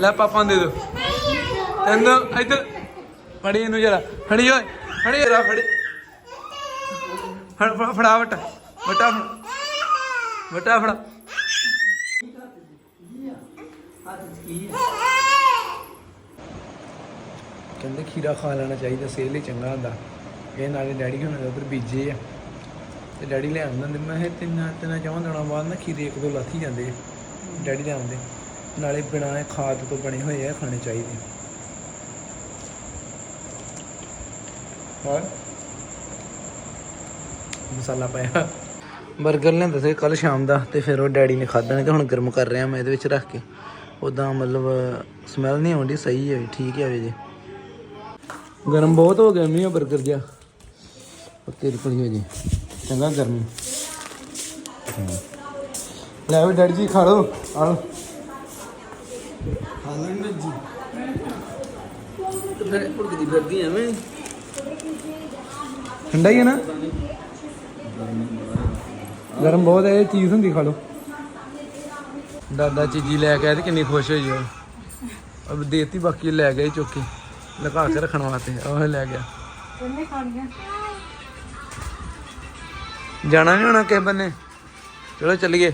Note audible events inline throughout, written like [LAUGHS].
ਲੈ ਪਾਪਾ ਨੂੰ ਦੇ ਦੋ ਤੈਨੂੰ, ਇੱਧਰ। ਫੜੀ ਇਹਨੂੰ ਜਰਾ। ਫੜੀ ਓਏ, ਫੜੀ ਜਰਾ, ਫੜੀ। ਫੜ, ਫੜਾ ਵਟਾ ਵਟਾ ਫੜ। ਵਟਾ ਫੜਾ। ਕਹਿੰਦੇ ਖੀਰਾ ਖਾ ਲੈਣਾ ਚਾਹੀਦਾ, ਸਿਹਤ ਲਈ ਚੰਗਾ ਹੁੰਦਾ। ਇਹ ਨਾਲੇ ਡੈਡੀ ਹੁਣਾਂ ਦੇ ਉਧਰ ਬੀਜੇ ਆ। ਤੇ ਡੈਡੀ ਲੈ ਆਉਂਦੇ ਹੁੰਦੇ। ਮੈਂ ਇਹ ਤਿੰਨ ਤਿੰਨ ਚੌਂ ਦਿਨਾਂ ਬਾਅਦ ਨਾ ਖੀਰੇ ਇੱਕ ਦੋ ਲੱਥੀ ਜਾਂਦੇ ਆ। ਡੈਡੀ ਲੈ ਆਉਂਦੇ। ਨਾਲੇ ਬਿਨਾਂ ਖਾਦ ਤੋਂ ਬਣੇ ਹੋਏ ਆ ਖਾਣੇ ਚਾਹੀਦੇ। ਹੋਰ? ਮਸਾਲਾ ਪਾਇਆ। 버ਗਰ ਲਿਆਂਦਾ ਸੀ ਕੱਲ ਸ਼ਾਮ ਦਾ ਤੇ ਫਿਰ ਉਹ ਡੈਡੀ ਨੇ ਖਾਦਾ ਨਹੀਂ ਤੇ ਹੁਣ ਗਰਮ ਕਰ ਰਿਹਾ ਮੈਂ ਇਹਦੇ ਵਿੱਚ ਰੱਖ ਕੇ। ਉਦਾਂ ਮਤਲਬ ਸਮੈਲ ਨਹੀਂ ਆਉਂਦੀ, ਸਹੀ ਹੈ ਠੀਕ ਹੈ ਜੀ। ਗਰਮ ਬਹੁਤ ਹੋ ਗਿਆ ਮੀਂਹ 버ਗਰ ਜਿਹਾ। ਪੱਕੇ ਰੁਪੜੀ ਹੋ ਜੀ ਚੰਗਾ ਗਰਮੀ। ਲੈ ਵੀ ਡੈਡੀ ਜੀ ਖਾ ਲਓ ਆ ਲਓ ਖਾ ਲੈਣੇ ਜੀ ਤੇ ਫਿਰ ਭੁੜਕਦੀ ਫਿਰਦੀ ਐਵੇਂ? ਠੰਡਾ ਹੀ ਹੈ ਨਾ? ਗਰਮ ਬਹੁਤ ਹੈ ਇਹ ਚੀਜ਼ ਹੁੰਦੀ ਖਾ ਲਓ। ਦਾਦਾ ਚੀਜੀ ਲੈ ਕੇ ਆਏ ਤੇ ਕਿੰਨੀ ਖੁਸ਼ ਹੋਈ ਉਹ। ਅਬ ਦੇਤੀ ਬਾਕੀ ਲੈ ਗਏ ਚੁੱਕ ਕੇ ਲਗਾ ਕੇ ਰੱਖਣ ਵਾਸਤੇ ਉਹ ਲੈ ਗਿਆ। ਉਹਨੇ ਖਾਣੀਆਂ ਜਾਣਾ ਨਹੀਂ ਹੋਣਾ ਕਿਸੇ ਬੰਨੇ? ਚਲੋ ਚੱਲੀਏ।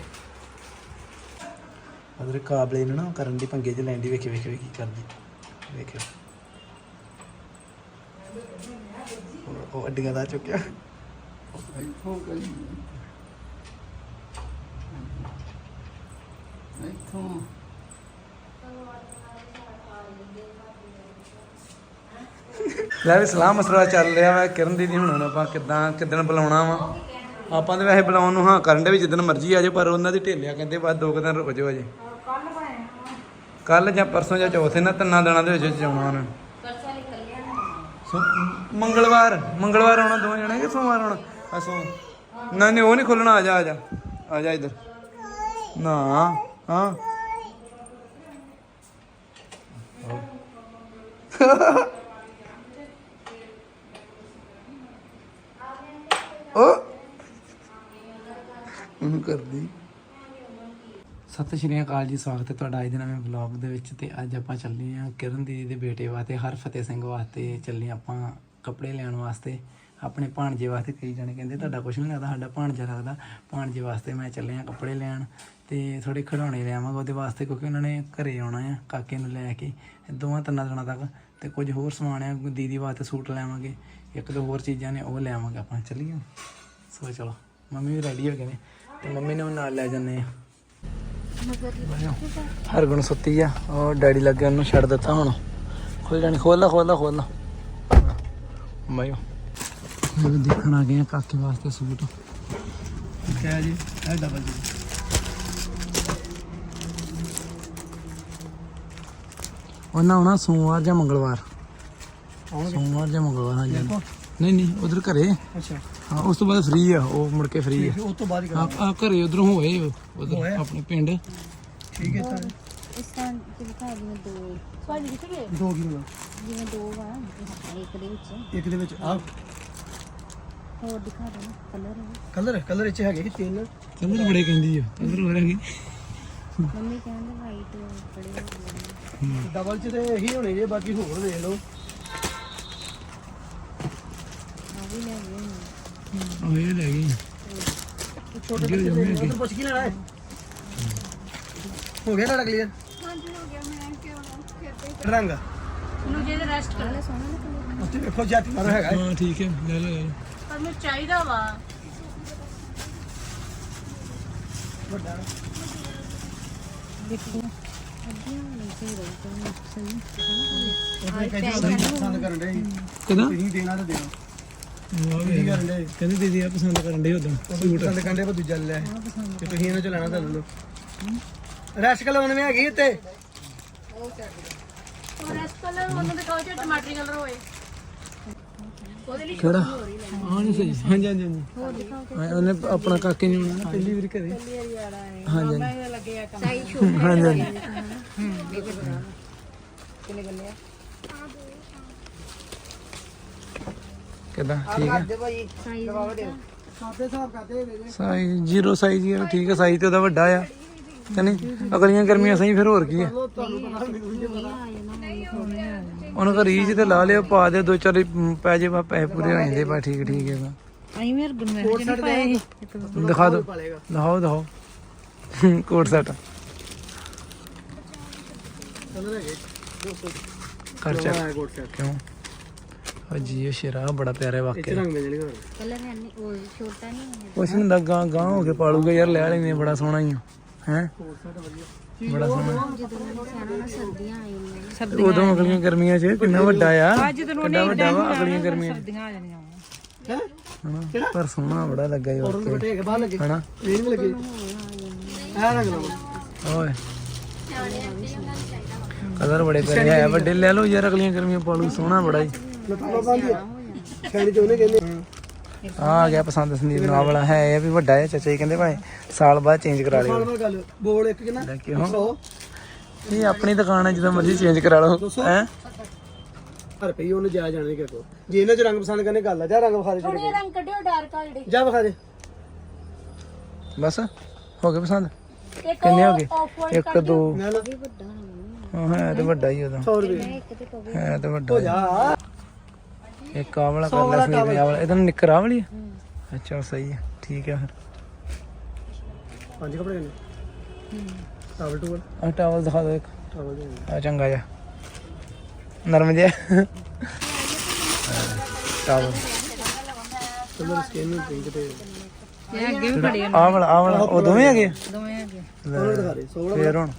ਅਦਰ ਕਾਬਲੇ ਨੂੰ ਨਾ ਕਰਨ ਦੀ ਪੰਗੇ ਚ ਲੈਂਦੀ ਵੇਖੇ ਵੇਖੇ ਵੇਖੀ ਕਰਦੀ ਵੇਖਿਓ। ਉਹ- ਉਹ ਅੱਡੀਆਂ ਦਾ ਚੁੱਕਿਆ। ਲੈ ਵੀ ਸਲਾਹ ਮਸਲਾ ਚੱਲ ਰਿਹਾ ਵਾ ਕਿਰਨ ਦੀਦੀ ਹੁਣ ਆਪਾਂ ਕਿੱਦਾਂ ਕਿੱਦਣ ਬੁਲਾਉਣਾ ਵਾ। ਆਪਾਂ ਤਾਂ ਵੈਸੇ ਬੁਲਾਉਣ ਨੂੰ ਹਾਂ ਕਰਨ ਦੇ ਵੀ ਜਿੱਦਣ ਮਰਜ਼ੀ ਆ ਜਾਓ ਪਰ ਉਹਨਾਂ ਦੀ ਢੇਲਿਆ ਕਹਿੰਦੇ ਬਾਅਦ ਦੋ ਕੁ ਦਿਨ ਰੁਕ ਜਾਓ ਅਜੇ। ਕੱਲ ਪਾਏ ਕੱਲ ਜਾਂ ਪਰਸੋਂ ਜਾਂ ਚੌਥੇ ਨਾ ਤਿੰਨਾਂ ਦਿਨਾਂ ਦੇ ਵਿੱਚ ਜਾਣਾ ਉਹਨਾਂ। ਸੋ, ਮੰਗਲਵਾਰ ਮੰਗਲਵਾਰ ਆਉਣਾ, ਦੋਵੇਂ ਜਣੇ ਕਿ ਸੋਮਵਾਰ ਆਉਣਾ? ਆ ਸੋ, ਨਾ, ਨਹੀਂ, ਉਹ ਨਹੀਂ ਖੁੱਲਣਾ, ਆ ਜਾ ਆ ਜਾ ਆ ਜਾ ਇੱਧਰ। ਨਾ, ਹਾਂ। ਓ ਉਹਨੂੰ ਕਰਦੀ। ਸਤਿ ਸ਼੍ਰੀ ਅਕਾਲ ਜੀ, ਸਵਾਗਤ ਹੈ ਤੁਹਾਡਾ ਅੱਜ ਦੇ ਨਵੇਂ ਵਲੌਗ ਦੇ ਵਿੱਚ ਤੇ ਅੱਜ ਆਪਾਂ ਚੱਲੇ ਆਂ ਕਿਰਨ ਦੀਦੀ ਦੇ ਬੇਟੇ ਵਾਸਤੇ, ਹਰਫਤਿਹ ਸਿੰਘ ਵਾਸਤੇ ਚੱਲੇ ਆਪਾਂ ਕੱਪੜੇ ਲੈਣ ਵਾਸਤੇ, ਆਪਣੇ ਭਾਣਜੇ ਵਾਸਤੇ ਕਈ ਜਣੇ ਕਹਿੰਦੇ ਤੁਹਾਡਾ ਕੁਝ ਨਹੀਂ ਲੱਗਦਾ, ਸਾਡਾ ਭਾਣਜਾ ਲੱਗਦਾ, ਭਾਣਜੇ ਵਾਸਤੇ ਮੈਂ ਚੱਲੇ ਆਂ ਕੱਪੜੇ ਲੈਣ ਤੇ ਥੋੜੇ ਖਿਡੌਣੇ ਲਿਆਵਾਂਗਾ ਉਹਦੇ ਵਾਸਤੇ ਕਿਉਂਕਿ ਉਹਨਾਂ ਨੇ ਘਰੇ ਆਉਣਾ ਆ ਕਾਕੇ ਨੂੰ ਲੈ ਕੇ, ਦੋਵਾਂ ਤਿੰਨਾਂ ਦਿਨਾਂ ਤੱਕ ਤੇ ਕੁਝ ਹੋਰ ਸਮਾਨ ਆ ਦੀਦੀ ਵਾਸਤੇ ਸੂਟ ਲੈਵਾਂਗੇ, ਇੱਕ ਦੋ ਹੋਰ ਚੀਜ਼ਾਂ ਨੇ ਉਹ ਲੈਵਾਂਗੇ ਆਪਾਂ, ਚੱਲੀਏ। ਸੋ ਚਲੋ, ਮੰਮੀ ਵੀ ਰੈਡੀ ਹੋ ਗਏ ਨੇ ਤੇ ਮੰਮੀ ਨੂੰ ਨਾਲ ਲੈ ਜੰਨੇ ਆ ਹਰਗੁਣ ਸੁੱਤੀ ਆ। ਉਹ ਡੈਡੀ ਲੱਗੇ ਉਹਨੂੰ ਛੱਡ ਦਿੱਤਾ ਹੁਣ। ਖੋਲ ਜਾਣੀ ਖੋਲ ਲਾ ਖੋਲ ਲਾ ਖੋਲ ਲਾ। ਬਾਈਓ ਇਹ ਦੇਖਣ ਆ ਗਏ ਆ ਕਾਕੇ ਵਾਸਤੇ ਸੂਟ। ਕਿਹਾ ਜੀ? ਇਹ ਡਬਲ ਜੀ। ਉਹਨਾਂ ਆਉਣਾ ਸੋਮਵਾਰ ਜਾਂ ਮੰਗਲਵਾਰ। ਸੋਮਵਾਰ ਜਾਂ ਮੰਗਲਵਾਰ ਆ ਜਾਣਾ ਨਹੀਂ ਨਹੀਂ ਉਧਰ ਘਰੇ? ਅੱਛਾ। ਹਾਂ ਉਸ ਤੋਂ ਬਾਅਦ ਫ੍ਰੀ ਆ ਉਹ ਮੁੜ ਕੇ ਫ੍ਰੀ ਆ। ਉਸ ਤੋਂ ਬਾਅਦ ਹੀ ਆ ਆ ਘਰੇ ਉਧਰੋਂ ਹੋਏ ਉਧਰ ਹੋਏ? ਆਪਣੇ ਪਿੰਡ। ਠੀਕ ਹੈ ਤਾਂ ਇਸ ਤਰ੍ਹਾਂ ਤੇ ਦਿਖਾ ਜਿਵੇਂ ਦੋ। ਭਾਜੀ ਕਿੱਥੇ ਗਏ ਦੋ ਕਿਲੋ ਜਿਵੇਂ ਦੋ ਵਾ ਇੱਕ ਦੇ ਵਿੱਚ। ਇੱਕ ਦੇ ਵਿੱਚ ਆ ਹੋਰ ਦਿਖਾ ਦੋ ਕਲਰ। ਕਲਰ ਕਲਰ ਇੱਚ ਹੈਗੇ ਸੀ ਤਿੰਨ? ਕਲਰ ਬੜੇ ਕਹਿੰਦੀ ਆ ਕਲਰ ਹੋ ਰਹੀ ਮੰਮੀ ਕਹਿੰਦੇ ਵਾਈਟ ਬੜੇ ਹੋ। ਡਬਲ ਚ ਤੇ ਇਹੀ ਹੋਣੇ ਜੇ ਬਾਕੀ ਹੋਰ ਵੇਖ ਲਓ ਆ ਵੀ ਲੈ ਨੇ। ਉਹ ਇਹ ਲੈ ਗਈ। ਛੋਟੇ ਬੱਚੇ ਦੇ ਉਧਰ ਪੁੱਛ ਕੀ ਲੈਣਾ ਹੈ? ਹੋ ਗਿਆ ਤੁਹਾਡਾ ਕਲੀਅਰ ਹਾਂਜੀ ਹੋ ਗਿਆ। ਮੈਂ ਕਿਉਂ ਰੰਗ? ਨੂੰ ਜੇ ਰੈਸਟ ਕਰ ਲੈ ਸੋਹਣਾ ਨਾ ਕਲਰ ਉੱਥੇ ਵੇਖੋ ਜੱਟ ਮਾਰੋ ਹੈਗਾ। ਹੈ। ਹਾਂ ਠੀਕ ਹੈ। ਲੈ ਲਓ ਲੈ ਲਓ। ਪਰ ਮੈਨੂੰ ਚਾਹੀਦਾ ਵਾ। ਵੱਡਾ। ਦੇਖੀ। ਅੱਧੀਆਂ ਨਹੀਂ ਸਹੀ ਰਹੀ ਤਾਂ ਸਹੀ ਉਹਦੇ ਕਹਿੰਦੇ ਪਸੰਦ ਕਰਨ ਦੇ ਕਿਦਾਂ? ਤੁਸੀਂ ਦੇਣਾ ਤਾਂ ਦੇਣਾ। ਕੀ ਕਰਨ ਦੇ। ਕਹਿੰਦੀ ਦੀਦੀ ਆ ਪਸੰਦ ਕਰਨ ਦੇ ਉਦੋਂ ਪਸੰਦ ਕਰਨ ਦੇ ਪਰ ਦੂਜਾ ਲੈ ਤੇ ਤੁਸੀਂ ਇਹਨਾਂ ਚ ਲੈਣਾ ਤਾਂ ਲੈ ਲਓ। ਰੈਸਟ ਕਲਰ ਉਹਨੇ ਹੈਗੀ ਇੱਥੇ? ਉਹ ਰੈਸਟ ਕਲਰ ਉਹਨੂੰ ਦਿਖਾਓ ਜੇ ਟਮਾਟਰੀ ਕਲਰ ਹੋਏ। ਉਹਦੇ ਲਈ ਕਿਹੜਾ? ਹਾਂ ਨਹੀਂ ਸਹੀ। ਹਾਂਜੀ ਹਾਂਜੀ ਹਾਂਜੀ। ਉਹਨੇ ਆਪਣਾ ਕਾਕੇ ਨਹੀਂ ਪਹਿਲੀ ਵਾਰੀ ਘਰੇ। ਹਾਂਜੀ ਮੈਂ ਲੱਗੇ ਆ ਕੰਮ ਸਾਈ ਸ਼ੂ ਹਾਂਜੀ। ਕਿੰਨੇ ਗੱਲੇ ਆ? ਕਿਦਾਂ? ਠੀਕ ਹੈ ਦੇ ਸਾਈਜ਼ ਜ਼ੀਰੋ ਸਾਈਜ਼ ਹੀ ਆ, ਠੀਕ ਹੈ ਸਾਈਜ਼ ਤੇ ਉਹਦਾ ਵੱਡਾ ਆ। ਨਹੀਂ? ਅਗਲੀਆਂ ਗਰਮੀਆਂ ਸਹੀ ਫਿਰ ਹੋਰ ਕੀ ਹੈ ਉਹਨਾਂ ਕੋ ਰੀਜ ਤੇ ਲਾ ਲਿਓ ਪਾ ਦੇ ਦੋ ਚਾਰ ਪੈ ਜੇ ਬਾ ਪੈਸੇ ਪੂਰੇ ਹੋ ਜਾਂਦੇ ਬਾ ਠੀਕ ਠੀਕ ਹੈ ਅਸੀਂ ਮੇਰੇ ਪਾਏ ਸੀ। ਦਿਖਾ ਦਿਓ। ਦਿਖਾਓ ਦਿਖਾਓ। Coat set. ਖਰਚਾ ਹੈ ਕੋਟ ਸੈਟ। ਕਿਉਂ? ਉਹ ਜੀ ਇਹ ਸ਼ੇਰਾ ਬੜਾ ਪਿਆਰਾ ਵਾਕਿਆ ਰੰਗ ਮਿਲ ਜਾਣਗੇ ਕਲਰ ਨਹੀਂ ਉਹ ਛੋਟਾ ਨਹੀਂ ਹੈ ਕੁਛ ਨਹੀਂ ਦਾ ਗਾਂ ਗਾਂ ਹੋ ਕੇ ਪਾਲੂਗਾ ਯਾਰ ਲੈ ਲੈਨੇ ਬੜਾ ਸੋਹਣਾ ਹੀ ਹੈ? ਬੜਾ ਸੋਹਣਾ। ਜਦੋਂ ਮੈਂ ਸਿਆਣਾ ਨਾ ਸਰਦੀਆਂ ਆਈ ਨੇ। ਉਦੋਂ ਅਗਲੀਆਂ ਗਰਮੀਆਂ 'ਚ ਕਿੰਨਾ ਵੱਡਾ ਆ। ਕਿੰਨਾ ਵੱਡਾ ਵਾ ਅਗਲੀਆਂ ਗਰਮੀਆਂ ਸਰਦੀਆਂ ਆ ਜਾਣੀਆਂ ਹੈ? ਹਨਾ? ਪਰ ਸੋਹਣਾ ਬੜਾ ਲੱਗਾ ਹੀ ਔਰ ਬਟੇ ਬਾਹਰ ਲੱਗੇ। ਹਨਾ? ਇਹ ਨਹੀਂ ਲੱਗੇ। ਇਹ ਰੰਗ ਲਾਓ। ਓਏ। ਕਲਰ ਬੜੇ ਪਿਆਰੇ ਹੈ ਵੱਡੇ ਲੈ ਲਓ ਯਾਰ ਅਗਲੀਆਂ ਗਰਮੀਆਂ ਪਾਲੂ ਸੋਹਣਾ ਬੜਾ ਹੀ। ਲਪਾਪਾ ਬੰਦੀ ਸ਼ੈਣੀ ਚ ਉਹਨੇ ਕਹਿੰਦੇ ਆ ਆ ਗਿਆ ਪਸੰਦ ਸੰਦੀਪ ਨੂੰ ਵਾਲਾ। ਹੈ ਇਹ ਵੀ ਵੱਡਾ ਹੈ ਚਾਚਾ ਜੀ ਕਹਿੰਦੇ ਭਾਈ ਸਾਲ ਬਾਅਦ ਚੇਂਜ ਕਰਾ ਲਿਓ। ਸਾਲ ਬਾਅਦ ਗੱਲ ਬੋਲ ਇੱਕ ਕਿੰਨਾ? ਲੈ ਕਿਉਂ 100 ਇਹ ਆਪਣੀ ਦੁਕਾਨ ਹੈ ਜਦੋਂ ਮਰਜ਼ੀ ਚੇਂਜ ਕਰਾ ਲਓ। ਹੈ? ਪਰ ਪਈ ਉਹਨੇ ਜਾ ਜਾਣੇ ਕਿ ਕੋ ਜੇ ਇਹਨਾਂ ਚ ਰੰਗ ਪਸੰਦ ਕਰਨੇ ਗੱਲ ਆ। ਜਾ ਰੰਗ ਵਿਖਾ ਦੇ ਜਿਹੜੇ ਰੰਗ ਕੱਢਿਓ ਡਾਰਕ ਆ ਜਿਹੜੇ। ਜਾ ਵਿਖਾ ਦੇ। ਬਸ ਹੋ ਗਏ ਪਸੰਦ? ਇੱਕ ਕਿੰਨੇ ਹੋ ਗਏ? ਇੱਕ ਦੋ। ਹਾਂ ਹੈ ਤੇ ਵੱਡਾ ਹੀ ਉਹਦਾ। 100 ਰੁਪਏ। ਇੱਕ ਤੇ ਪਵੇ ਹੈ ਤੇ ਵੱਡਾ ਹੀ। ਜਾ। ਇੱਕ ਆਹ ਵਾਲਾ ਕਰ ਲੈ ਨੇ ਆਹ ਵਾਲਾ ਇਹਦਾ ਨਿੱਕਰ ਆਹ ਵਾਲੀ ਹੈ। ਅੱਛਾ ਸਹੀ ਹੈ ਠੀਕ ਹੈ ਫਿਰ। ਪੰਜ ਕੱਪੜੇ ਕਿੰਨੇ? Towel towel? ਆਹ ਟਾਵਲ ਦਿਖਾ ਦਿਓ ਇੱਕ। ਟਾਵਲ ਦੇ ਆ ਚੰਗਾ ਜਿਹਾ। ਨਰਮ ਜਿਹਾ। ਟਾਵਲ। ਕਲਰ ਸਕਿਨ ਨੂੰ ਪਿੰਕ ਤੇ। ਇਹ ਅੱਗੇ ਵੀ ਖੜੇ ਆਹ ਵਾਲਾ ਆਹ ਵਾਲਾ ਉਹ ਦੋਵੇਂ ਹੈਗੇ? ਆ? ਦੋਵੇਂ ਹੈਗੇ। ਕਲਰ ਦਿਖਾ ਦੇ 16 ਫੇਰ ਹੁਣ।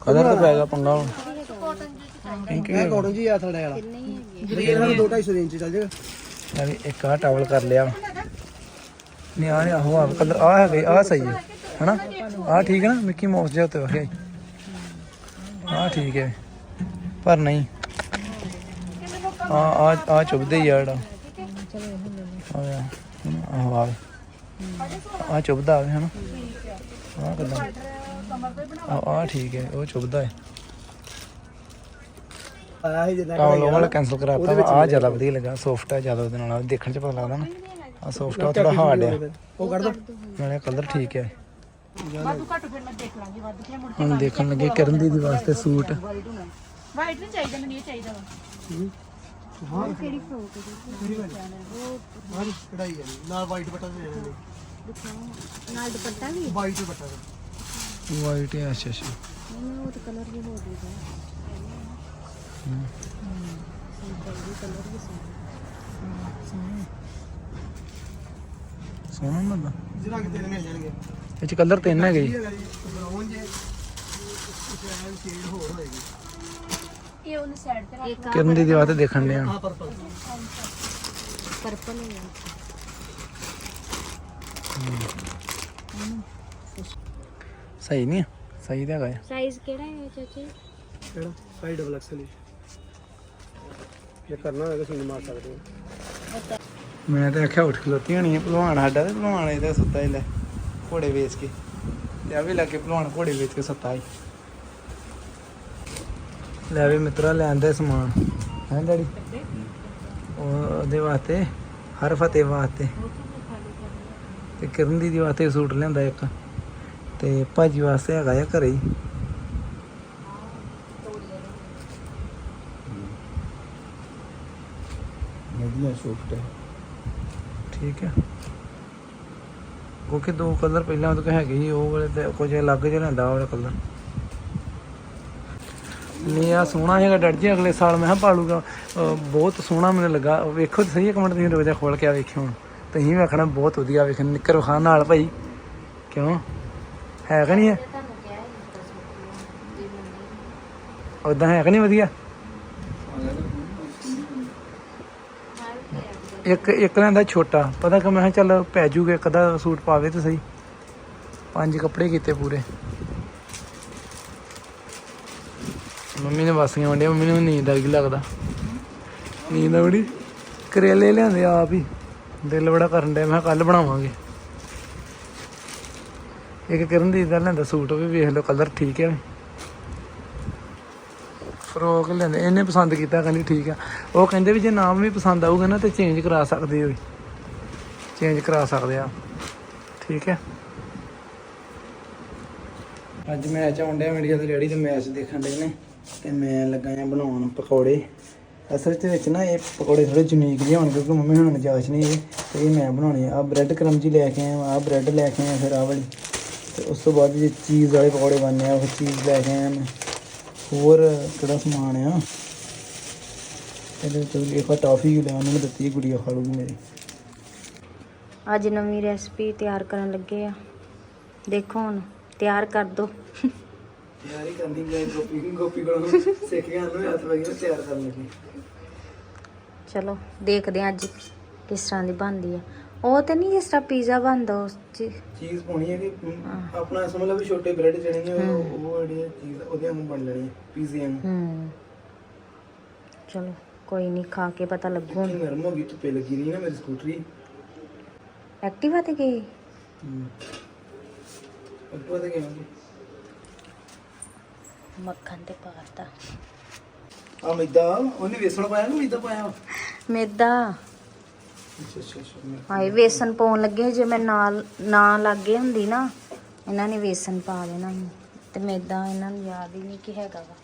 ਕਲਰ ਤਾਂ ਪੈ ਗਿਆ ਪੰਗਾ ਹੁਣ। ਪਿੰਕ ਇਹ ਕਾਟਨ ਜੀ ਆ ਥੜਾ ਵਾਲਾ। ਗ੍ਰੀਨ ਨਾਲ 2.5 ਇੰਚ ਚੱਲ ਜਾਏਗਾ। ਮੈਂ ਵੀ ਇੱਕ ਆਹ ਟਾਵਲ ਕਰ ਲਿਆ। ਨਹੀਂ ਆ ਆਹੋ ਆ ਕਲਰ ਆ ਹੈਗਾ ਆ ਸਹੀ ਹੈ ਹਨਾ? ਆ ਠੀਕ ਹੈ ਨਾ ਮਿੱਕੀ ਮਾਊਸ ਜਿਹਾ ਉੱਤੇ ਵਖਿਆ ਆ ਠੀਕ ਹੈ ਪਰ ਨਹੀਂ। ਆ ਆ ਆ ਚੁੱਭਦੇ ਹੀ ਆ ਜਿਹੜਾ। ਆ ਆਹੋ ਆ। ਆ ਚੁੱਭਦਾ ਆਵੇ ਹਨਾ? ਆ ਕਿੱਦਾਂ ਆ ਆ ਠੀਕ ਹੈ ਉਹ ਚੁੱਭਦਾ ਹੈ ਆਇਆ ਸੀ ਜਿੰਨਾ ਟਾਵਲ ਵਾਲਾ ਕੈਨਸਲ ਕਰਾਤਾ ਆ ਜ਼ਿਆਦਾ ਵਧੀਆ ਲੱਗਾ ਸੌਫਟ ਹੈ ਜ਼ਿਆਦਾ ਉਹਦੇ ਨਾਲ ਦੇਖਣ ਚ ਪਤਾ ਲੱਗਦਾ ਨਾ ਆ ਸੌਫਟ ਆ ਥੋੜਾ ਹਾਰਡ ਹੈ ਉਹ ਕੱਢ ਦੋ ਨਾਲੇ ਕਲਰ ਠੀਕ ਹੈ ਵਾਧੂ ਘੱਟ ਫਿਰ ਮੈਂ ਦੇਖ ਲਾਂਗੀ ਵਾਧੂ ਕਿਹੜਾ ਮੁੜ ਹੁਣ ਦੇਖਣ ਲੱਗੇ ਕਰਨ ਦੀ ਵਾਸਤੇ ਸੂਟ ਵਾਈਟ ਨਹੀਂ ਚਾਹੀਦਾ ਮੈਨੂੰ ਇਹ ਚਾਹੀਦਾ ਵਾ ਹਾਂ ਕਿਹੜੀ ਫਰੋਕ ਹਾਂ ਕਢਾਈ ਹੈ ਨਾਲ ਵਾਈਟ ਬਟਨ ਦੇ ਦੇਣੇ ਨਾਲ ਦੁਪੱਟਾ ਵੀ ਵਾਈਟ ਬਟਨ ਵਾਈਟ ਹੈ ਅੱਛਾ ਅੱਛਾ ਉਹ ਤਾਂ ਕਲਰ ਵੀ ਹੋ ਜਾਊਗਾ ਸੋਹਣਾ ਲੱਗਦਾ ਜਿਹੜਾ ਕਿ ਤਿੰਨ ਮਿਲ ਜਾਣਗੇ ਇਹ ਚ ਕਲਰ ਤਿੰਨ ਹੈਗੇ ਜੀ। ਬਰਾਊਨ ਜੇ ਸ਼ੇਡ ਹੋਰ ਹੋਏਗੀ ਇਹ ਉਹਨੇ ਸਾਈਡ ਤੇ ਇੱਕ ਕਿਰਨ ਦੀ ਦੇਖਣ ਆ। ਪਰਪਲ ਪਰਪਲ ਹੈ ਸਹੀ ਨਹੀਂ? ਸਹੀ ਤਾਂ ਹੈਗਾ। ਸਾਈਜ਼ ਕਿਹੜਾ ਹੈ ਚਾਚੀ? ਕਿਹੜਾ? ਸਾਈ ਡਬਲ ਐਕਸਲ ਜੇ ਕਰਨਾ ਹੋਵੇਗਾ ਸਿੰਗ ਮਾਰ ਸਕਦੇ ਹੋ। ਮੈਂ ਤਾਂ ਆਖਿਆ ਉੱਠ ਖਲੋਤੀ ਹੋਣੀ ਹੈ ਭਲਵਾਨ ਸਾਡਾ ਤੇ ਭਲਵਾਨ ਇਹਦਾ ਸੁੱਤਾ ਹੀ ਲੈ, ਘੋੜੇ ਵੇਚ ਕੇ। ਤੇ ਆ ਵੀ ਲੱਗੇ ਭਲਵਾਨ ਘੋੜੇ ਵੇਚ ਕੇ ਸੁੱਤਾ ਹੀ। ਲੈ ਵੀ ਮਿੱਤਰਾ ਲੈਂਦੇ ਸਮਾਨ। ਹੈ ਡੈਡੀ? ਉਹਦੇ ਵਾਸਤੇ, ਹਰ ਫਤਿਹ ਵਾਸਤੇ। ਤੇ ਕਿਰਨ ਦੀ ਵਾਸਤੇ ਸੂਟ ਲਿਆਂਦਾ ਇੱਕ। ਤੇ ਭਾਜੀ ਵਾਸਤੇ ਹੈਗਾ ਆ ਘਰੇ ਹੀ ਵਧੀਆ ਸੂਟ ਹੈ। ਠੀਕ ਹੈ। ਕਿਉਂਕਿ ਦੋ ਕਲਰ ਪਹਿਲਾਂ ਉਹਦੇ ਕੋਲ ਹੈਗੇ ਸੀ ਉਹ ਵਾਲੇ ਤੇ ਕੁਝ ਅਲੱਗ ਜਿਹਾ ਲੈਂਦਾ ਉਹ ਕਲਰ। ਨਹੀਂ ਆ ਸੋਹਣਾ ਹੈਗਾ ਡਰ ਜੀ ਅਗਲੇ ਸਾਲ ਮੈਂ ਪਾਲੂਗਾ। ਅਹ ਬਹੁਤ ਸੋਹਣਾ ਮੈਨੂੰ ਲੱਗਾ। ਵੇਖੋ ਤੇ ਸਹੀ ਇੱਕ ਮਿੰਟ ਤੁਸੀਂ ਰੋਜ਼ਾ ਖੋਲ ਕੇ ਆ ਵੇਖਿਓ ਹੁਣ। ਤੁਸੀਂ ਵੀ ਆਖਣਾ ਬਹੁਤ ਵਧੀਆ ਵੇਖਣ ਨਿੱਕਰ ਵਿਖਾ ਨਾਲ ਭਾਈ। ਕਿਉਂ? ਹੈ ਕਿ ਨਹੀਂ ਹੈ? ਹੈ ਉਦਾਂ ਹੈ ਕਿ ਨਹੀਂ ਵਧੀਆ? ਇੱਕ ਇੱਕ ਲੈਂਦਾ ਛੋਟਾ। ਪਤਾ ਕਿ ਮੈਂ ਕਿਹਾ ਚੱਲ ਪੈ ਜੂਗਾ, ਇੱਕ ਅੱਧਾ ਸੂਟ ਪਾਵੇ ਤੇ ਸਹੀ। ਪੰਜ ਕੱਪੜੇ ਕੀਤੇ ਪੂਰੇ। ਮੰਮੀ ਨੇ ਵਾਸੀਆਂ ਵੰਡੀਆਂ, ਮੰਮੀ ਨੂੰ ਨੀਂਦ ਆ ਗਈ ਲੱਗਦਾ। ਨੀਂਦ ਆ ਬੜੀ ਕਰੇਲੇ ਲਿਆਂਦੇ ਆਪ ਹੀ। ਦਿਲ ਬੜਾ ਕਰਨ ਡਿਆ, ਮੈਂ ਕੱਲ ਬਣਾਵਾਂਗੇ। ਇੱਕ ਕਿਰਨ ਦੀ ਦਾ ਲੈਂਦਾ ਸੂਟ ਵੀ ਵੇਖ ਲਓ, ਕਲਰ ਠੀਕ ਹੈ। ਫਰੋਕ ਲੈਂਦੇ। ਇਹਨੇ ਪਸੰਦ ਕੀਤਾ, ਕਹਿੰਦੀ ਠੀਕ ਆ। ਉਹ ਕਹਿੰਦੇ ਵੀ ਜੇ ਨਾਮ ਵੀ ਪਸੰਦ ਆਊਗਾ ਨਾ ਤੇ ਚੇਂਜ ਕਰਾ ਸਕਦੇ ਹੋ ਚੇਂਜ ਕਰਾ ਸਕਦੇ ਆ। ਠੀਕ ਹੈ। ਅੱਜ ਮੈਚ ਆਉਣ ਡਿਆ ਇੰਡੀਆ ਤੇ ਡੈਡੀ ਤੇ ਮੈਚ ਦੇਖਣ ਦੇ ਨੇ ਤੇ ਮੈਂ ਲੱਗਾ ਆ ਬਣਾਉਣ ਪਕੌੜੇ। ਅਸਲ ਚ ਵਿੱਚ ਨਾ ਇਹ ਪਕੌੜੇ ਥੋੜੇ ਯੂਨੀਕ ਜਿਹੇ ਹੋਣ ਕਿਉਂਕਿ ਮੰਮੀ ਹੁਣਾਂ ਨੇ ਜਾਚ ਨਹੀਂ ਇਹ, ਤੇ ਇਹ ਮੈਂ ਬਣਾਉਣੇ ਆ। ਆਹ ਬ੍ਰੈਡ ਕਰਮਜੀ ਲੈ ਕੇ ਆਇਆ ਆ ਬ੍ਰੈਡ ਲੈ ਕੇ ਆਇਆ ਫਿਰ ਆਹ ਵਾਲੀ। ਤੇ ਉਸ ਤੋਂ ਬਾਅਦ ਜੇ ਚੀਜ਼ ਵਾਲੇ ਪਕੌੜੇ ਬਣਨੇ ਆ, ਉਹ ਚੀਜ਼ ਲੈ ਕੇ ਆਇਆ ਮੈਂ। ਹੋਰ ਕਿਹੜਾ ਸਮਾਨ ਆ? ਇਹਦੇ ਵਿੱਚ ਇੱਕ ਟਾਫੀ ਵੀ ਲੈ ਉਹਨਾਂ ਨੇ ਦਿੱਤੀ ਗੁੜੀਆ ਖਾ ਲੂਗੀ ਮੇਰੀ। ਅੱਜ ਨਵੀਂ ਰੈਸਪੀ ਤਿਆਰ ਕਰਨ ਲੱਗੇ ਆ। ਦੇਖੋ ਹੁਣ ਤਿਆਰ ਕਰ ਦੋ। ਇਹ ਕਰਨੀ ਗਏ ਗੋਪੀ ਗੋਪੀ ਕੋਲੋਂ ਸਿੱਖ ਗਿਆ ਉਹਨੂੰ ਹੱਥ ਵਗੇ ਤਿਆਰ ਕਰਨ ਲੱਗੇ। ਚਲੋ ਦੇਖਦੇ ਆ ਅੱਜ ਕਿਸ ਤਰ੍ਹਾਂ ਦੀ ਬਣਦੀ ਆ। ਉਹ ਤੇ ਨਹੀਂ ਜਿਸ ਤਰ੍ਹਾਂ ਪੀਜ਼ਾ ਬਣਦਾ ਉਸ ਚ। ਚੀਜ਼ ਪਾਉਣੀ ਹੈ ਕਿ ਆਪਣਾ ਸਮਝ ਲਓ ਵੀ ਛੋਟੇ ਬ੍ਰੈਡ ਜਿਹੜੇ ਨੇ ਉਹ ਉਹ ਜਿਹੜੀ ਚੀਜ਼ ਉਹਦੇ ਵਾਂਗੂ ਬਣ ਲੈਣੀ ਪੀਜ਼ੇ ਵਾਂਗੂ। ਹੂੰ ਚਲੋ ਕੋਈ ਨਹੀਂ ਖਾ ਕੇ ਪਤਾ ਲੱਗੂ ਕਿੰਨੀ ਨਰਮ ਹੋ ਗਈ ਧੁੱਪੇ ਲੱਗੀ ਰਹੀ ਨਾ ਮੇਰੀ ਸਕੂਟਰੀ। ਐਕਟਿਵਾ ਤੇ ਗਈ? ਅੱਗੋਂ ਤੇ ਗਿਆ ਮੱਖਣ ਤੇ ਪਾਤਾ ਆ ਮੈਦਾ ਉਹਨੇ ਵੇਸਣ ਪਾਇਆ ਕਿ ਮੈਦਾ ਪਾਇਆ ਮੈਦਾ। ਅੱਛਾ ਅੱਛਾ ਅੱਛਾ ਮੈਂ- ਹਾਏ ਵੇਸਣ ਪਾਉਣ ਲੱਗੇ ਜੇ ਮੈਂ ਨਾਲ ਨਾ ਲੱਗੇ ਹੁੰਦੀ ਨਾ ਇਹਨਾਂ ਨੇ ਵੇਸਣ ਪਾ ਦੇਣਾ ਸੀ। ਤੇ ਮੈਦਾ ਇਹਨਾਂ ਨੂੰ ਯਾਦ ਹੀ ਨਹੀਂ ਕਿ ਹੈਗਾ ਵਾ।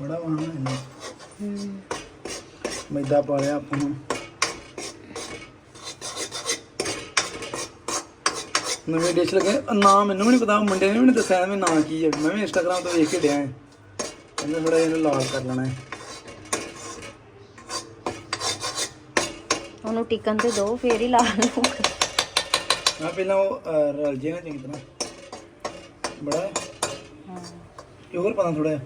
ਬੜਾ ਵਾਹਣਾ ਇਹਨੇ। ਹੂੰ। ਮੈਦਾ ਪਾ ਲਿਆ ਆਪਾਂ ਹੁਣ ਨਵੀਂ ਡਿਸ਼ ਲੱਗੇ। ਨਾ ਮੈਨੂੰ ਵੀ ਨਹੀਂ ਪਤਾ ਮੁੰਡੇ ਨੇ ਵੀ ਨਹੀਂ ਦੱਸਿਆ ਵੀ ਨਾਂ ਕੀ ਹੈ ਮੈਂ ਵੀ ਇੰਸਟਾਗ੍ਰਾਮ ਤੋਂ ਵੇਖ ਕੇ ਡਿਆ ਹਾਂ। ਇਹਨੇ ਥੋੜਾ ਇਹਨੂੰ ਲਾਲ ਕਰ ਲੈਣਾ ਹੈ। ਉਹਨੂੰ ਟਿਕਨ ਤੇ ਦੋ ਫੇਰ ਹੀ ਲਾ ਲਓ। ਆ ਪਹਿਲਾਂ ਉਹ ਅਹ, ਰਲ ਜੇ ਨਾ ਚੰਗੀ ਤਰ੍ਹਾਂ। ਬੜਾ ਹੈ? ਹਾਂ ਇਹ ਹੋਰ ਪਤਾ ਥੋੜਾ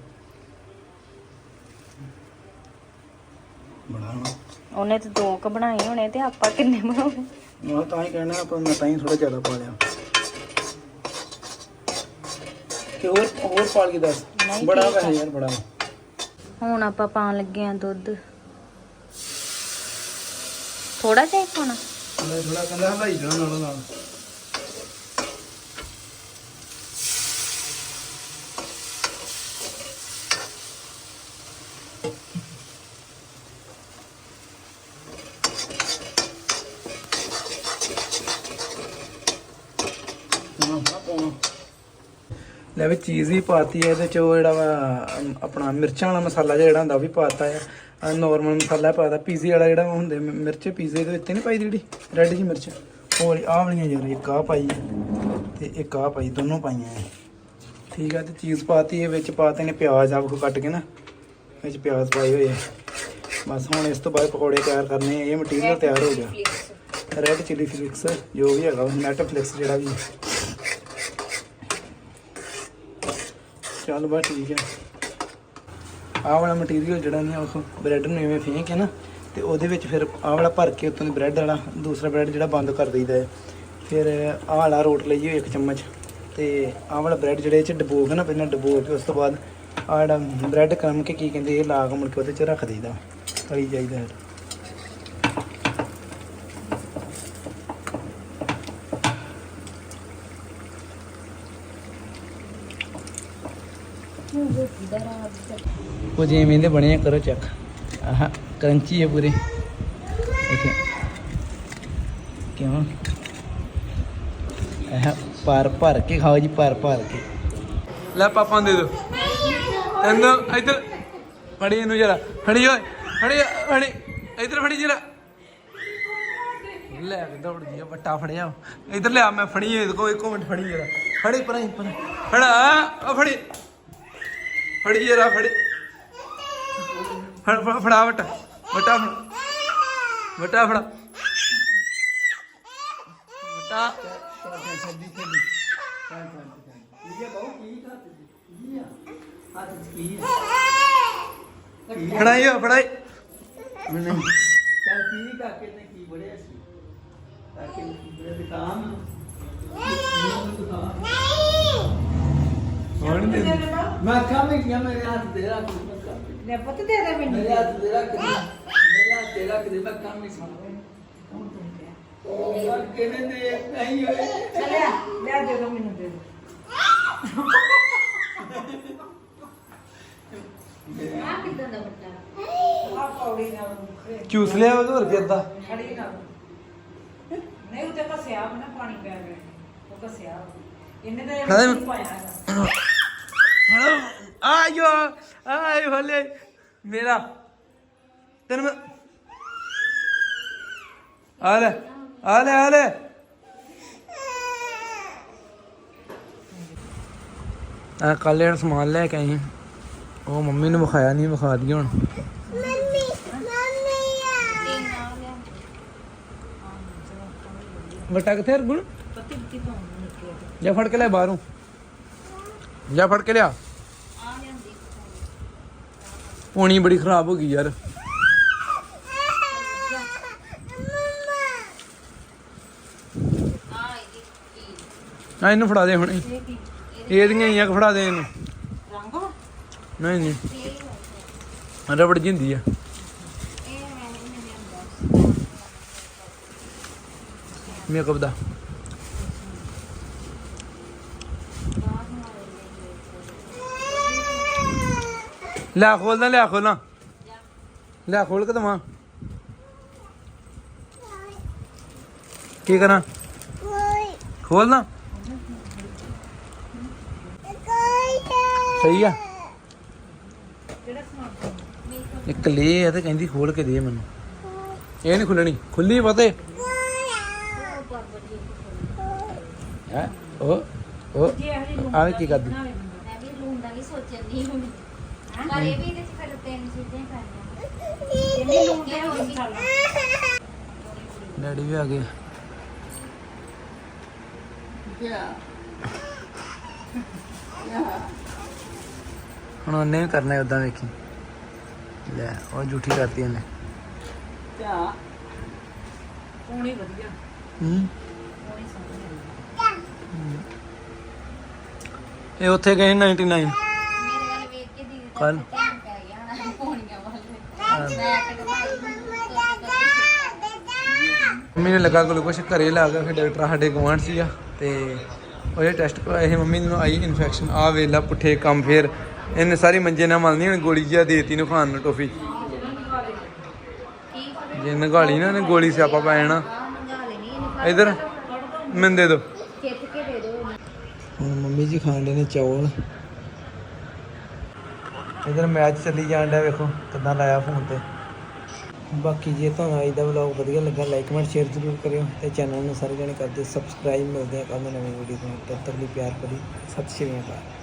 ਬੜਾ ਹੋਣਾ ਉਹਨੇ ਤੇ ਦੋ ਕ ਬਣਾਏ ਹੋਣੇ ਤੇ ਆਪਾਂ ਕਿੰਨੇ ਬਣਾਉਣੇ? ਮੈਂ ਤਾਂ ਹੀ ਕਹਿਣਾ ਆਪਾਂ ਮੈਂ ਤਾਂ ਹੀ ਥੋੜਾ ਜ਼ਿਆਦਾ ਪਾ ਲਿਆ। ਕਿ ਹੋਰ ਹੋਰ ਪਾਲ ਕੇ ਦੱਸ। ਨਹੀਂ, ਬੜਾ ਠੀਕ ਯਾਰ ਬੜਾ। ਹੁਣ ਆਪਾਂ ਪਾਣ ਲੱਗੇ ਆ ਦੁੱਧ। ਥੋੜਾ ਜਿਹਾ ਹੀ ਪਾਉਣਾ। ਮੈਂ ਥੋੜਾ ਕਹਿੰਦਾ ਹਲਾਈ ਜਾਣਾ ਨਾਲ ਨਾਲ। ਲੈ ਵੀ ਚੀਜ਼ ਵੀ ਪਾਤੀ ਹੈ ਇਹਦੇ ਚ ਉਹ ਜਿਹੜਾ ਵਾ ਅਮ, ਆਪਣਾ ਮਿਰਚਾਂ ਵਾਲਾ ਮਸਾਲਾ ਜਿਹਾ ਜਿਹੜਾ ਹੁੰਦਾ ਉਹ ਵੀ ਪਾਤਾ ਆ। ਨਾਰਮਲ ਮਸਾਲਾ ਪਾਤਾ ਪੀਜ਼ੇ ਵਾਲਾ ਜਿਹੜਾ ਹੁੰਦੇ ਮਿਰਚ ਪੀਜ਼ੇ ਦੇ ਵਿੱਚ ਨਹੀਂ ਪਾਈ ਜਿਹੜੀ? ਰੈੱਡ ਜੀ ਮਿਰਚ। ਹੋਰ ਆਹ ਵਾਲੀਆਂ ਯਾਰ ਇੱਕ ਆਹ ਪਾਈ ਤੇ ਇੱਕ ਆਹ ਪਾਈ ਦੋਨੋਂ ਪਾਈਆਂ। ਠੀਕ ਆ ਤੇ ਚੀਜ਼ ਪਾਤੀ ਇਹ ਵਿੱਚ ਪਾਤੇ ਨੇ ਪਿਆਜ਼ ਆਪ ਕੋ ਕੱਟ ਕੇ ਨਾ। ਵਿੱਚ ਪਿਆਜ਼ ਪਾਏ ਹੋਏ ਆ। ਬਸ ਹੁਣ ਇਸ ਤੋਂ ਬਾਅਦ ਪਕੌੜੇ ਤਿਆਰ ਕਰਨੇ ਆ ਇਹ ਮਟੀਰੀਅਲ ਤਿਆਰ ਹੋ ਗਿਆ। ਰੈੱਡ ਚਿਲੀ ਫਲਿਕਸ ਜੋ ਵੀ ਹੈਗਾ ਨੈਟਫਲਿਕਸ ਜਿਹੜਾ ਵੀ। ਚੱਲ ਬਾ ਠੀਕ ਹੈ ਆਹ ਵਾਲਾ ਮਟੀਰੀਅਲ ਜਿਹੜਾ ਨੇ ਉਹ ਬ੍ਰੈਡ ਨੂੰ ਇਵੇਂ ਫੇਂਕ ਹੈ ਨਾ, ਤੇ ਉਹਦੇ ਵਿੱਚ ਫਿਰ ਆਹ ਵਾਲਾ ਭਰ ਕੇ ਉੱਤੋਂ ਦੀ ਬ੍ਰੈਡ ਵਾਲਾ, ਦੂਸਰਾ ਬ੍ਰੈਡ ਜਿਹੜਾ ਬੰਦ ਕਰ ਦਈਦਾ ਹੈ। ਫਿਰ ਆਹ ਵਾਲਾ ਰੋਟ ਲਈਏ ਇੱਕ ਚਮਚ, ਤੇ ਆਹ ਵਾਲਾ ਬ੍ਰੈਡ ਜਿਹੜੇ ਚ ਡਬੋ ਕੇ ਨਾ, ਪਹਿਲਾਂ ਡਬੋ ਕੇ ਉਸ ਤੋਂ ਬਾਅਦ ਆਹ ਜਿਹੜਾ ਬ੍ਰੈਡ ਕਰਮ ਕੇ ਕੀ ਕਹਿੰਦੇ ਇਹ ਲਾ ਕੇ ਮੁੜ ਕੇ ਉਹਦੇ ਚ ਰੱਖ ਦਈਦਾ, ਤਲੀ ਜਾਈਦਾ ਹੈ। ਉਹ ਜਿਵੇਂ ਦੇ ਬਣੇ ਆ, ਕਰੋ ਚੈੱਕ ਆਹ ਕਰੰਚੀ ਹੈ ਪੂਰੇ। ਦੇਖਿਓ ਕਿਉਂ? ਇਹ ਪਰ ਭਰ ਕੇ ਖਾਓ ਜੀ ਪਰ ਭਰ ਕੇ। ਲੈ ਪਾਪਾ ਦੇ ਦੋ ਤੈਨੂੰ, ਇੱਧਰ। ਫੜੀ ਇਹਨੂੰ ਜਰਾ। ਫੜੀ, ਓਏ। ਫੜੀ ਫੜੀ। ਇੱਧਰ ਫੜੀ ਜਰਾ। ਲੈ ਕੇ ਦੌੜ ਜੀ ਵੱਟਾ ਫੜਿਆ। ਇੱਧਰ ਲਿਆ, ਮੈਂ ਫੜੀ ਇਹਦੇ ਕੋ ਇੱਕ ਮਿੰਟ ਫੜੀ ਜਰਾ। ਫੜੀ ਪਰਾਂ ਹੀ, ਪਰਾਂ ਫੜਾ ਆ ਫੜੀ। ਫੜੀ ਜਰਾ, ਫੜੀ। ਫੜ ਫੜ- ਫੜਾ ਵਟਾ ਵਟਾ ਫੜ। ਵਟਾ ਫੜਾ। ਵਟਾ ਫੜਾਈ ਓ, ਫੜਾਈ। ਨਹੀਂ। ਚੱਲ ਕੀ ਕਾਕੇ ਨੇ ਕੀ ਬੜਿਆ ਸੀ ਕਾਕੇ ਨੇ ਕੀ ਬੜਿਆ ਦੁਕਾਨ ਹੁਣ ਦੇ ਮੈਂ ਕੰਮ ਕਿਹਾ ਮੇਰੇ ਹੱਥ ਦੇ ਰੱਖ। ਲੈ ਪੁੱਤ ਦੇ ਦੇ ਮੈਨੂੰ। ਮੇਰੇ ਹੱਥ ਦੇ ਰੱਖ ਦੇ। ਮੇਰੇ ਹੱਥ ਦੇ ਰੱਖ ਦੇ ਮੈਂ ਕੰਮ ਨਹੀਂ ਸੁਣ ਉਹ ਕਿਹਨੇ ਦੇ? ਨਹੀਂ ਹੋਏ। ਚਲਿਆ ਲੈ ਦੇ ਦੋ ਮੈਨੂੰ ਦੇ ਚੂਸ ਲਿਆ ਉਹ ਹੋਰ ਕਿੱਦਾਂ ਨਹੀਂ ਉੱਤੇ ਘਸਿਆ ਆਪਣਾ ਪਾਣੀ ਪੈ ਗਿਆ। ਆਇਓ ਆਇ ਹਲੇ। ਮੇਰਾ ਤੈਨੂੰ ਮੈਂ ਆ ਲੈ ਆ ਆ ਆ ਕੱਲ੍ਹ ਸਮਾਨ ਲੈ ਕੇ ਆਈ ਹਾਂ। ਉਹ ਮੰਮੀ ਨੂੰ ਵਿਖਾਇਆ ਨਹੀਂ ਵਿਖਾ ਦਈਏ ਹੁਣ। ਵਟਾ ਕਿੱਥੇ ਅਰਗੁਣ ਜਾ ਫੜ ਕੇ ਲੈ ਬਾਹਰੋਂ। ਜਾ ਫੜ ਕੇ ਲਿਆ। ਪੋਣੀ ਬੜੀ ਖਰਾਬ ਹੋ ਗਈ ਯਾਰ। ਆ ਇਹਨੂੰ ਫੜਾ ਦੇ ਹੁਣ। ਇਹਦੀਆਂ ਹੀ ਆ ਫੜਾ ਦੇ ਇਹਨੂੰ। ਨਹੀਂ ਨਹੀਂ। ਰਬੜ ਜਿੰਦੀ ਆ। ਮੇਕਅਪ ਦਾ। ਲੈ ਖੋਲਦਾ, ਲੈ ਖੋਲਾਂ। ਲੈ ਖੋਲ ਕੇ ਦਵਾਂ। ਕੀ ਕਰਾਂ? ਖੋਲਣਾ ਸਹੀ ਆ। ਇੱਕ ਲੈ ਆ ਤੇ ਕਹਿੰਦੀ ਖੋਲ ਕੇ ਦੇ ਮੈਨੂੰ। ਇਹ ਨਹੀਂ ਖੁੱਲਣੀ। ਖੁੱਲੀ ਪਤੇ ਹੈ? ਉਹ ਉਹ। ਆਵੇ ਕੀ ਕਰਦੀ ਮੈਂ ਵੀ ਲੂਣ ਦਾ ਵੀ ਸੋਚਣ ਦੀ ਹੁਣ ਪਰ ਇਹ ਵੀ ਇਹਦੇ ਚ ਫਿਰ ਤਿੰਨ ਚੀਜ਼ਾਂ ਹੀ ਪੈਣੀਆਂ [LAUGHS] ਇਹ ਲੂਣ ਦੇ ਹੋਰ ਮਸਾਲਾ ਡੈਡੀ ਵੀ ਆ ਗਏ। ਹੁਣ ਉਹਨੇ ਵੀ ਕਰਨਾ ਉਦਾਂ ਵੇਖੀ। ਲੈ ਉਹ ਝੂਠੀ ਕਰਤੀ ਇਹਨੇ। ਪੂਣੀ ਵਧੀਆ। ਹੂੰ? ਇਹ ਉੱਥੇ ਗਏ 99 ਮੇਰੇ ਵੱਲ ਵੇਖ ਕੇ ਦੀਦੀ ਦਾ ਕੱਲ। ਮੰਮੀ ਨੇ ਲੱਗਾ ਗਲੂਕੋਸ਼ ਘਰੇ ਲਾ ਕੇ ਫਿਰ ਡਾਕਟਰ ਸਾਡੇ ਗਵਾਂਢ ਸੀਗਾ ਤੇ ਉਹਦੇ ਟੈਸਟ ਸੀ ਮੰਮੀ ਨੂੰ ਆਈ ਇਨਫੈਕਸ਼ਨ ਆ ਵੇਲਾ ਪੁੱਠੇ ਕੰਮ ਫੇਰ ਇਹਨੇ ਸਾਰੀ ਮੰਜੇ ਨਾਲ ਮਲਨੀ ਹੁਣ ਗੋਲੀ ਜਿਹਾ ਦੇਤੀ ਨੂੰ ਖਾਣ ਨੂੰ ਟੋਫੀ। ਜੇ ਨਗਾਲੀ ਨਾ ਇਹਨੇ ਗੋਲੀ ਸਿਆਪਾ ਪੈ ਜਾਣਾ। ਇਧਰ ਮੈਨੂੰ ਦੇ ਦੋ। ਖਿੱਚ ਕੇ ਦੇ ਮੰਮੀ ਜੀ ਖਾਣ ਦੇ ਨੇ ਚੌਲ। ਇਧਰ ਮੈਚ ਚੱਲੀ ਜਾਣ ਡਿਆ ਵੇਖੋ ਕਿੱਦਾਂ ਲਾਇਆ ਫੋਨ ਤੇ। ਬਾਕੀ ਜੇ ਤੁਹਾਨੂੰ ਅੱਜ ਦਾ ਵਲੌਗ ਵਧੀਆ ਲੱਗਾ ਲਾਈਕ ਕਮੈਂਟ ਸ਼ੇਅਰ ਜ਼ਰੂਰ ਕਰਿਓ ਤੇ ਚੈਨਲ ਨੂੰ ਸਾਰੇ ਜਣੇ ਕਰਦੇ ਸਬਸਕ੍ਰਾਈਬ ਮਿਲਦੇ ਆ ਕੱਲ੍ਹ ਨਵੀਂ ਵੀਡੀਓ ਤੋਂ ਤਦ ਤੱਕ ਲਈ ਪਿਆਰ ਭਰੀ, ਸਤਿ ਸ਼੍ਰੀ ਅਕਾਲ।